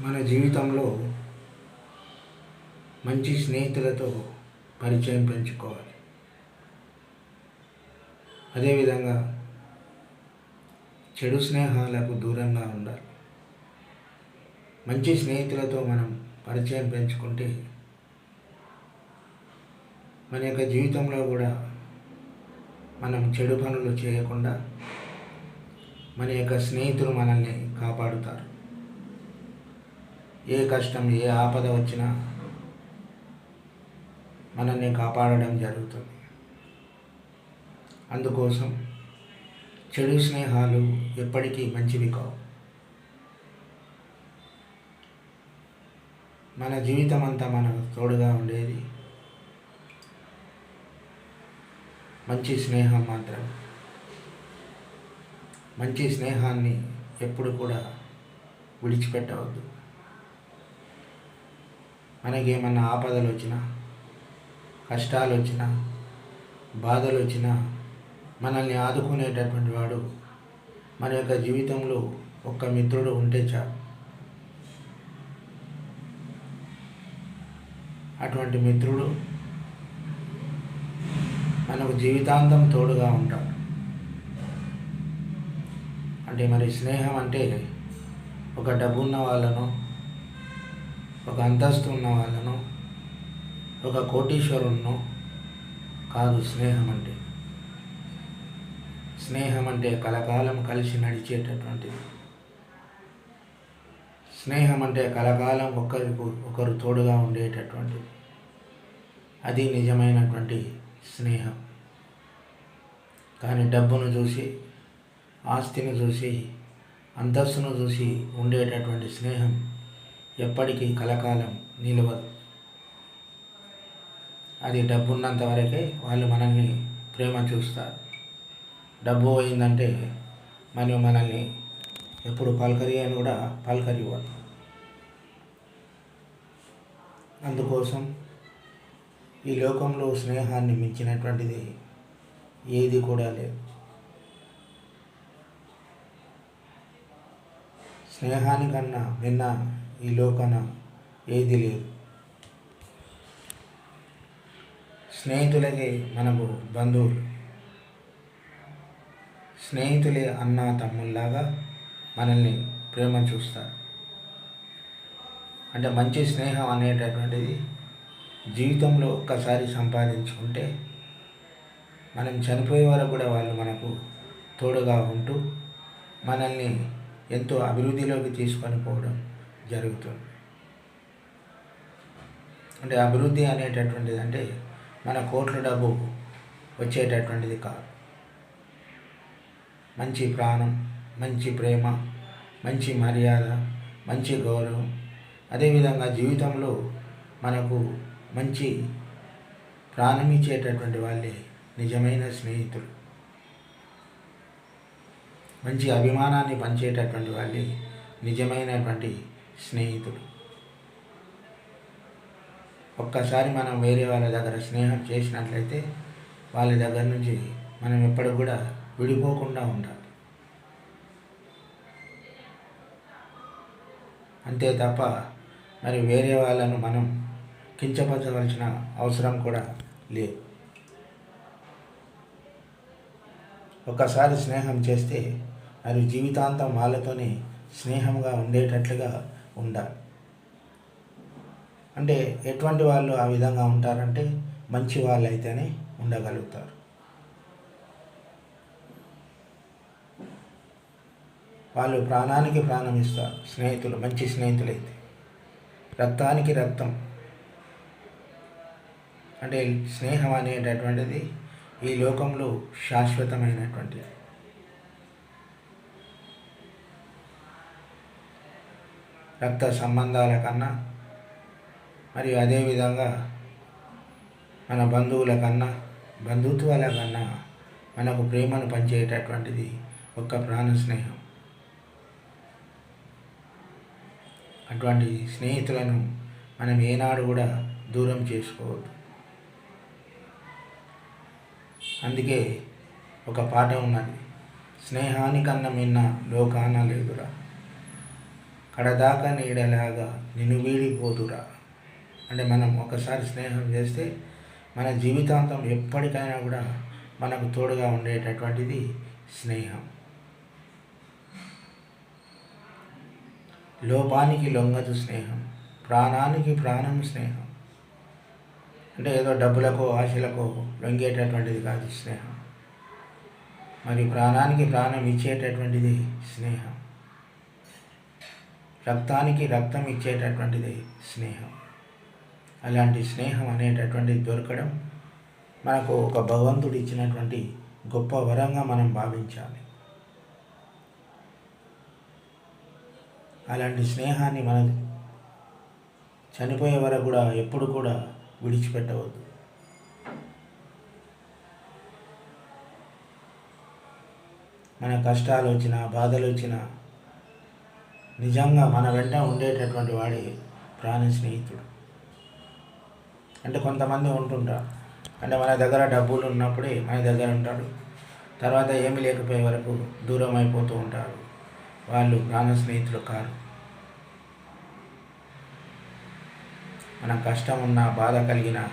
మన జీవితంలో మంచి స్నేహితులతో పరిచయం పెంచుకోవాలి. అదేవిధంగా చెడు స్నేహాలకు దూరంగా ఉండాలి. మంచి స్నేహితులతో మనం పరిచయం పెంచుకుంటే మన యొక్క జీవితంలో కూడా మనం చెడు పనులు చేయకుండా మన యొక్క స్నేహితులు మనల్ని కాపాడుతారు. ఏ కష్టం ఏ ఆపద వచ్చినా మనల్ని కాపాడడం జరుగుతుంది. అందుకోసం చెడు స్నేహాలు ఎప్పటికీ మంచివి కావు. మన జీవితం అంతా మనకు తోడుగా ఉండేది మంచి స్నేహం మాత్రం. మంచి స్నేహాన్ని ఎప్పుడు కూడా విడిచిపెట్టవద్దు. మనకి ఏమన్నా ఆపదలు వచ్చినా కష్టాలు వచ్చినా బాధలు వచ్చినా మనల్ని ఆదుకునేటటువంటి వాడు మన యొక్క జీవితంలో ఒక్క మిత్రుడు ఉంటే చాలు. అటువంటి మిత్రుడు మనకు జీవితాంతం తోడుగా ఉంటాడు. అంటే మరి స్నేహం అంటే ఒక డబ్బు ఉన్న వాళ్ళను ఒక అంతస్తు ఉన్న వాళ్ళను ఒక కోటీశ్వరుణ్ణో కాదు స్నేహం అంటే స్నేహం అంటే కలకాలం కలిసి నడిచేటటువంటిది. స్నేహం అంటే కలకాలం ఒకరికి ఒకరు తోడుగా ఉండేటటువంటిది. అది నిజమైనటువంటి స్నేహం. కానీ డబ్బును చూసి ఆస్తిని చూసి అంతస్తును చూసి ఉండేటటువంటి స్నేహం ఎప్పటికీ కలకాలం నిలవదు. అది డబ్బు ఉన్నంత వరకే వాళ్ళు మనల్ని ప్రేమ చూస్తారు. డబ్బు పోయిందంటే మనం మనల్ని ఎప్పుడు పలకరి అని కూడా పలకరివ్వరు అందుకోసం ఈ లోకంలో స్నేహాన్ని మించినటువంటిది ఏది కూడా లేదు. స్నేహానికన్నా నిన్న ఈ లోకన ఏది లేదు. స్నేహితులకి మనకు బంధువులు. స్నేహితులే అన్న తమ్ముళ్ళలాగా మనల్ని ప్రేమ చూస్తారు. అంటే మంచి స్నేహం అనేటటువంటిది జీవితంలో ఒక్కసారి సంపాదించుకుంటే మనం చనిపోయే వరకు కూడా వాళ్ళు మనకు తోడుగా ఉంటూ మనల్ని ఎంతో అభివృద్ధిలోకి తీసుకొని పోవడం జరుగుతుంది. అంటే అభివృద్ధి అనేటటువంటిది అంటే మన కోట్ల డబ్బు వచ్చేటటువంటిది కాదు. మంచి ప్రాణం మంచి ప్రేమ మంచి మర్యాద మంచి గౌరవం. అదేవిధంగా జీవితంలో మనకు మంచి ప్రాణం ఇచ్చేటటువంటి వాళ్ళే నిజమైన స్నేహితులు. మంచి అభిమానాన్ని పంచేటటువంటి వాళ్ళే నిజమైనటువంటి స్నేహితుడు ఒక్కసారి మనం వేరే వాళ్ళ దగ్గర స్నేహం చేసినట్లయితే వాళ్ళ దగ్గర నుంచి మనం ఎప్పటికి కూడా విడిపోకుండా ఉండాలి. అంతే తప్ప మరి వేరే వాళ్ళను మనం కించపరచవలసిన అవసరం కూడా లేదు. ఒకసారి స్నేహం చేస్తే మరి జీవితాంతం వాళ్ళతోనే స్నేహంగా ఉండేటట్లుగా ఉండాలి. అంటే ఎటువంటి వాళ్ళు ఆ విధంగా ఉంటారంటే మంచి వాళ్ళు అయితేనే ఉండగలుగుతారు. వాళ్ళు ప్రాణానికి ప్రాణం ఇస్తారు స్నేహితులు మంచి స్నేహితులైతే. రక్తానికి రక్తం. అంటే స్నేహం అనేటటువంటిది ఈ లోకంలో శాశ్వతమైనటువంటిది. రక్త సంబంధాల కన్నా మరియు అదేవిధంగా మన బంధువుల కన్నా బంధుత్వాల కన్నా మనకు ప్రేమను పంచేటటువంటిది ఒక్క ప్రాణ స్నేహం. అటువంటి స్నేహితులను మనం ఏనాడు కూడా దూరం చేసుకోవద్దు. అందుకే ఒక పాట ఉన్నది స్నేహానికన్నా మిన్న లోకాన లేదురా. కడదాకా నీడలాగా నిన్ను వీడిపోదురా. అంటే మనం ఒకసారి స్నేహం చేస్తే మన జీవితాంతం ఎప్పటికైనా కూడా మనకు తోడుగా ఉండేటటువంటిది స్నేహం. లోపానికి లొంగదు స్నేహం ప్రాణానికి ప్రాణం స్నేహం. అంటే ఏదో డబ్బులకు ఆశలకో లొంగేటటువంటిది కాదు స్నేహం. మరి ప్రాణానికి ప్రాణం ఇచ్చేటటువంటిది స్నేహం. రక్తానికి రక్తం ఇచ్చేటటువంటిది స్నేహం. అలాంటి స్నేహం అనేటటువంటిది దొరకడం మనకు ఒక భగవంతుడు ఇచ్చినటువంటి గొప్ప వరంగా మనం భావించాలి. అలాంటి స్నేహాన్ని మనం చనిపోయే వరకు కూడా ఎప్పుడు కూడా విడిచిపెట్టవద్దు. మన కష్టాలు వచ్చినా బాధలు వచ్చినా నిజంగా మన వెంట ఉండేటటువంటి వాడి ప్రాణ స్నేహితుడు. అంటే కొంతమంది ఉంటుంటారు. అంటే మన దగ్గర డబ్బులు ఉన్నప్పుడే మన దగ్గర ఉంటాడు. తర్వాత ఏమి లేకపోయే వరకు దూరం అయిపోతూ ఉంటారు. వాళ్ళు ప్రాణ స్నేహితులు కారు. మన కష్టం ఉన్న బాధ కలిగిన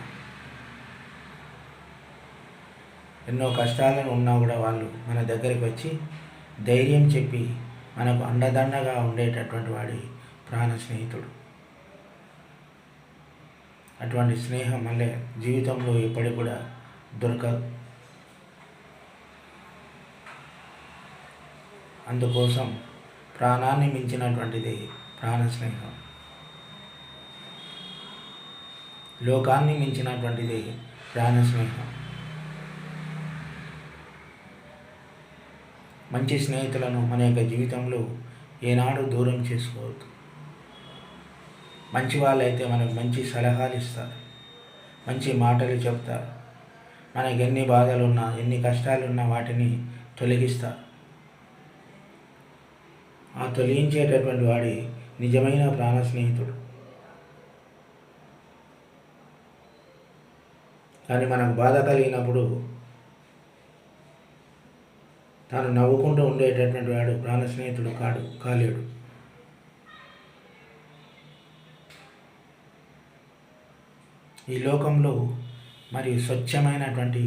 ఎన్నో కష్టాలను ఉన్నా కూడా వాళ్ళు మన దగ్గరికి వచ్చి ధైర్యం చెప్పి మనకు అండదండగా ఉండేటటువంటి వాడి ప్రాణ స్నేహితుడు. అటువంటి స్నేహం మళ్ళీ జీవితంలో ఎప్పటికి కూడా దొరకదు. అందుకోసం ప్రాణాన్ని మించినటువంటిది ప్రాణ స్నేహం. లోకాన్ని మించినటువంటిది ప్రాణ స్నేహం. మంచి స్నేహితులను మన యొక్క జీవితంలో ఏనాడు దూరం చేసుకోవద్దు. మంచి వాళ్ళైతే మనకు మంచి సలహాలు ఇస్తారు. మంచి మాటలు చెప్తారు. మనకి ఎన్ని బాధలున్నా ఎన్ని కష్టాలున్నా వాటిని తొలగిస్తారు. ఆ తొలగించేటటువంటి వాడి నిజమైన ప్రాణ స్నేహితుడు. కానీ మనకు బాధ కలిగినప్పుడు తాను నవ్వుకుంటూ ఉండేటటువంటి వాడు ప్రాణ స్నేహితుడు కాడు కాలేడు. ఈ లోకంలో మరి స్వచ్ఛమైనటువంటి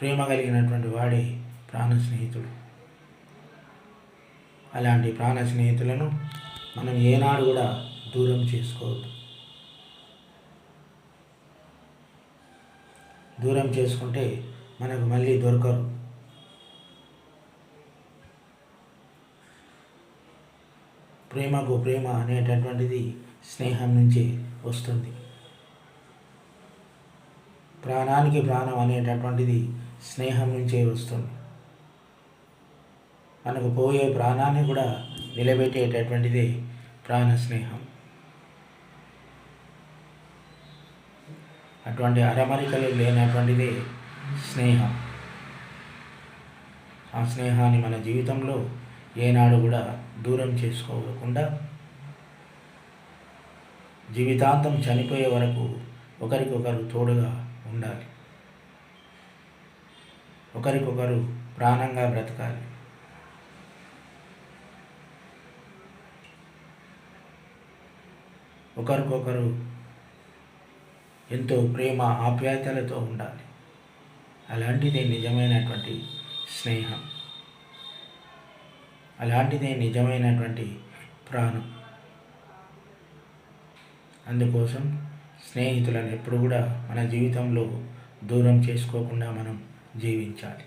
ప్రేమ కలిగినటువంటి వాడే ప్రాణ స్నేహితుడు అలాంటి ప్రాణ స్నేహితులను మనం ఏనాడు కూడా దూరం చేసుకోవద్దు. దూరం చేసుకుంటే మనకు మళ్ళీ దొరకరు. ప్రేమకు ప్రేమ అనేటటువంటిది స్నేహం నుంచి వస్తుంది. ప్రాణానికి ప్రాణం అనేటటువంటిది స్నేహం నుంచే వస్తుంది. మనకు పోయే ప్రాణాన్ని కూడా నిలబెట్టేటటువంటిదే ప్రాణ స్నేహం అటువంటి అరమరికలు లేనటువంటిదే స్నేహం. ఆ స్నేహాన్ని మన జీవితంలో ఏనాడు కూడా దూరం చేసుకోకుండా జీవితాంతం చనిపోయే వరకు ఒకరికొకరు తోడుగా ఉండాలి. ఒకరికొకరు ప్రాణంగా బ్రతకాలి. ఒకరికొకరు ఎంతో ప్రేమ ఆప్యాయతలతో ఉండాలి. అలాంటిదే నిజమైనటువంటి స్నేహం. అలాంటిదే నిజమైనటువంటి ప్రాణం. అందుకోసం స్నేహితులను ఎప్పుడు కూడా మన జీవితంలో దూరం చేసుకోకుండా మనం జీవించాలి.